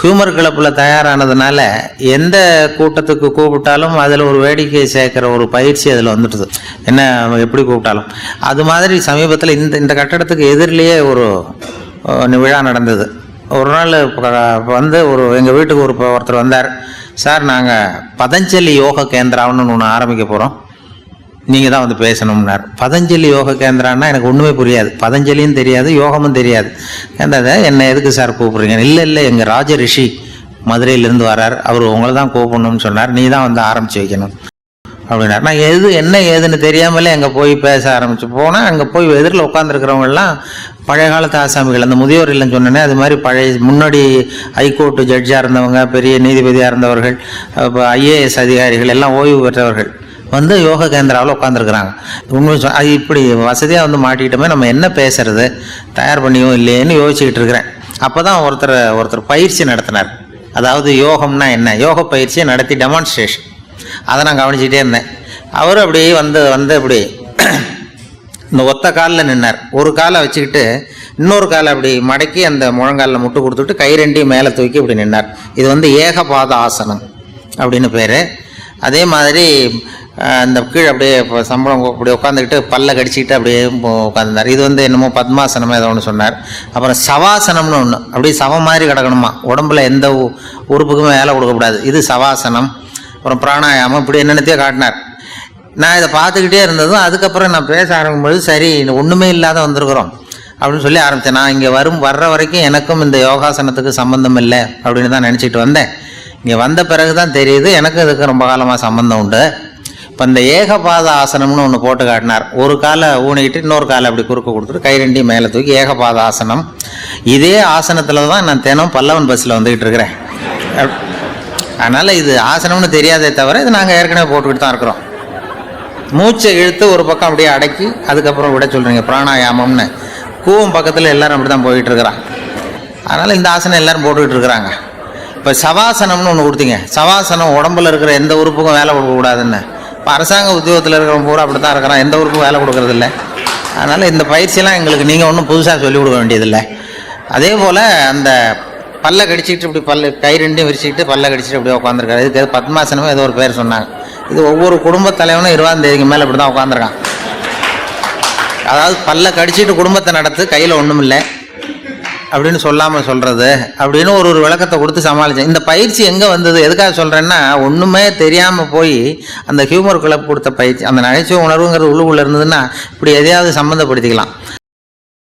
Humour கிளப்பில் தயாரானதுனால எந்த கூட்டத்துக்கு கூப்பிட்டாலும் அதில் ஒரு வேடிக்கை சேர்க்குற ஒரு பயிற்சி அதில் வந்துட்டுது. என்ன எப்படி கூப்பிட்டாலும். அது மாதிரி சமீபத்தில் இந்த இந்த கட்டடத்துக்கு எதிரிலேயே ஒரு விழா நடந்தது. ஒரு நாள் வந்து ஒரு எங்கள் வீட்டுக்கு ஒரு ஒருத்தர் வந்தார். சார் நாங்கள் பதஞ்சலி யோக கேந்திரான்னு ஒன்று ஆரம்பிக்க போகிறோம் நீங்கள் தான் வந்து பேசணும்னார். பதஞ்சலி யோக கேந்திரான்னா எனக்கு ஒன்றுமே புரியாது. பதஞ்சலியும் தெரியாது யோகமும் தெரியாது. கேந்திரத்தை என்னை எதுக்கு சார் கூப்பிட்றீங்க? இல்லை இல்லை எங்கள் ராஜ ரிஷி மதுரையிலேருந்து வரார். அவர் உங்களை தான் கூப்பிடணும்னு சொன்னார். நீ தான் வந்து ஆரம்பித்து வைக்கணும். அப்படின்னார். நான் எது என்ன ஏதுன்னு தெரியாமலே அங்கே போய் பேச ஆரம்பிச்சு. போனால் அங்கே போய் எதிரில் உட்காந்துருக்கிறவங்கெல்லாம் பழைய காலத்து ஆசாமிகள். அந்த முதியோர் இல்லைன்னு சொன்னேனே அது மாதிரி பழைய முன்னாடி ஹைகோர்ட்டு ஜட்ஜாக இருந்தவங்க பெரிய நீதிபதியாக இருந்தவர்கள் இப்போ ஐஏஎஸ் அதிகாரிகள் எல்லாம் ஓய்வு பெற்றவர்கள். வந்து யோக கேந்திராவில் உட்காந்துருக்குறாங்க உண்மை அது இப்படி வசதியாக வந்து மாட்டிக்கிட்டோமே நம்ம என்ன பேசுறது? தயார் பண்ணியும் இல்லையேன்னு யோசிச்சுக்கிட்டு இருக்கிறேன். அப்போ தான் ஒருத்தர் ஒருத்தர் பயிற்சி நடத்தினார். அதாவது யோகம்னா என்ன? யோக பயிற்சியை நடத்தி டெமான்ஸ்ட்ரேஷன் அதை நான் கவனிச்சிட்டே இருந்தேன். அவரும் அப்படி வந்து வந்து இப்படி இந்த ஒத்த காலில் நின்னார். ஒரு காலை வச்சுக்கிட்டு இன்னொரு காலை அப்படி மடக்கி அந்த முழங்காலில் முட்டு கொடுத்துட்டு கை ரெண்டையும் மேலே தூக்கி இப்படி நின்னார். இது வந்து ஏகபாத ஆசனம் அப்படின்னு பேர். அதே மாதிரி அந்த கீழே அப்படியே இப்போ சம்பளம் அப்படி உட்காந்துக்கிட்டு பல்ல கடிச்சிக்கிட்டு அப்படியே உட்காந்துருந்தார் இது வந்து என்னமோ பத்மாசனமே ஏதோ ஒன்று சொன்னார். அப்புறம் சவாசனம்னு ஒன்று அப்படியே சவ மாதிரி கிடக்கணுமா? உடம்புல எந்த உ- உறுப்புக்குமே வேலை கொடுக்கக்கூடாது இது சவாசனம். அப்புறம் பிராணாயாமம். இப்படி என்னென்னத்தையோ காட்டினார். நான் இதை பார்த்துக்கிட்டே இருந்ததும் அதுக்கப்புறம் நான் பேச ஆரம்பிக்கும்போது சரி ஒன்றுமே இல்லாத வந்திருக்கிறோம். அப்படின்னு சொல்லி ஆரம்பித்தேன். நான் இங்கே வரும் வர்ற வரைக்கும் எனக்கும் இந்த யோகாசனத்துக்கு சம்மந்தம் இல்லை அப்படின்னு தான் நினச்சிட்டு வந்தேன். இங்கே வந்த பிறகு தான் தெரியுது எனக்கு இதுக்கு ரொம்ப காலமாக சம்மந்தம் உண்டு. இப்போ இந்த ஏகபாத ஆசனம்னு ஒன்று போட்டு காட்டினார். ஒரு காலை ஊனிக்கிட்டு இன்னொரு காலை அப்படி குறுக்க கொடுத்துட்டு கை ரெண்டி மேலே தூக்கி ஏகபாத ஆசனம். இதே ஆசனத்தில் தான் நான் தினம் பல்லவன் பஸ்ஸில் வந்துக்கிட்டு இருக்கிறேன். அதனால் இது ஆசனம்னு தெரியாதே தவிர இது நாங்கள் ஏற்கனவே போட்டுக்கிட்டு தான் இருக்கிறோம். மூச்சை இழுத்து ஒரு பக்கம் அப்படியே அடக்கி அதுக்கப்புறம் விட சொல்கிறீங்க பிராணாயாமம்னு. கூவம் பக்கத்தில் எல்லோரும் அப்படி தான் போயிட்டு அதனால் இந்த ஆசனம் எல்லோரும் போட்டுக்கிட்டு இருக்கிறாங்க. இப்போ சவாசனம்னு ஒன்று கொடுத்தீங்க. சவாசனம் உடம்புல இருக்கிற எந்த உறுப்புக்கும் வேலை கொடுக்கக்கூடாதுன்னு. இப்போ அரசாங்க உத்தியோகத்தில் இருக்கிறவங்க பூரா அப்படி தான் இருக்கிறான். எந்த ஊருக்கும் வேலை கொடுக்கறதில்ல. அதனால் இந்த பயிற்சியெல்லாம் எங்களுக்கு நீங்கள் ஒன்றும் புதுசாக சொல்லிக் கொடுக்க வேண்டியதில்லை. அதே போல் அந்த பல்ல கடிச்சிக்கிட்டு இப்படி பல்ல கை ரெண்டையும் விரிச்சிக்கிட்டு பல்ல கடிச்சிட்டு அப்படியே உட்காந்துருக்காரு இதுக்கு ஏதோ பத்மாசனமே ஏதோ ஒரு பேர் சொன்னாங்க. இது ஒவ்வொரு குடும்ப தலைவனும் இருபதாம் தேதிக்கு மேலே இப்படி தான் உட்காந்துருக்கான் அதாவது பல்ல கடிச்சிட்டு குடும்பத்தை நடத்து கையில் ஒன்றும் இல்லை அப்படின்னு சொல்லாமல் சொல்கிறது அப்படின்னு ஒரு ஒரு விளக்கத்தை கொடுத்து சமாளித்தேன் இந்த பயிற்சி எங்கே வந்தது? எதுக்காக சொல்கிறேன்னா ஒன்றுமே தெரியாமல் போய் அந்த ஹியூமர் கிளப் கொடுத்த பயிற்சி அந்த நகைச்சுவை உணர்வுங்கிறது உள்ளுக்குள்ளே இருந்ததுன்னா இப்படி எதையாவது சம்மந்தப்படுத்திக்கலாம்.